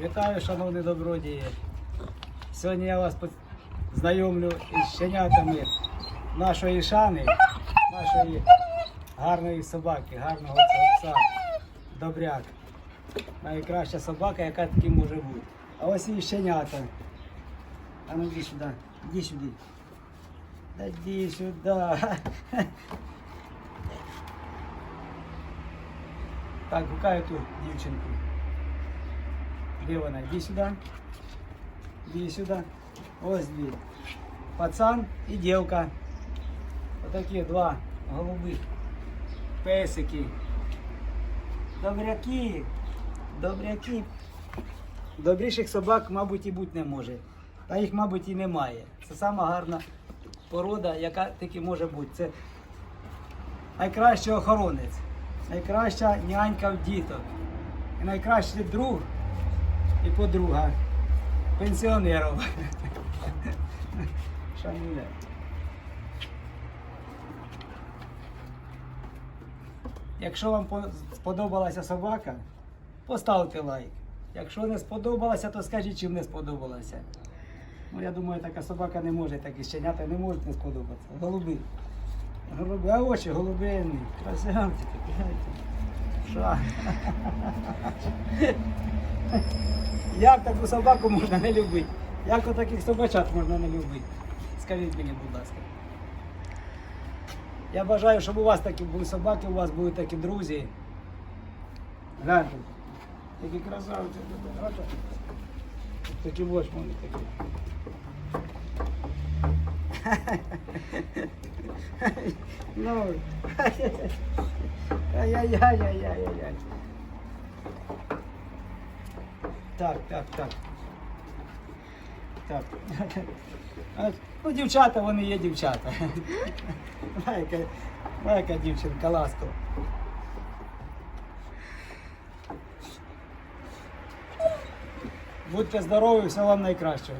Вітаю, шановні добродії. Сьогодні я вас знайомлю із щенятами нашої шани, нашої гарної собаки, гарного цього. Добряк. Найкраща собака, яка таким може бути. А ось і щенята. А ну йди сюди, іди сюди. Да йди сюди. Так, гукаю ту дівчинку. Где вона? Иди сюда. Иди сюда. Ось дві. Пацан і дівка. Отакі два голубих песики. Добряки. Добряки. Добріших собак, мабуть, і бути не може. Та їх, мабуть, і немає. Це сама гарна порода, яка таки може бути. Це найкращий охоронець, найкраща нянька в діток, і найкращий друг і подруга пенсіонерів. Шануля. Якщо вам сподобалася собака, поставте лайк. Якщо не сподобалася, то скажіть, чим не сподобалася. Ну, я думаю, така собака не може, такі щенята не можуть не сподобатися. Голуби. Голуби, а очі голубинні, красавчики, гляньте. Ша. Як таку собаку можна не любити? Як отаких собачат можна не любити? Скажіть мені, будь ласка. Я бажаю, щоб у вас такі були собаки, у вас були такі друзі. Гляньте. Такі красавці. Такі ось вони такі. Ну. Ай-яй-яй-яй-яй-яй. Так, так, так. Так. А, Ну, дівчата, вони є дівчата. Майка, майка дівчинка, ласкова. Будьте здорові, всього вам найкращого.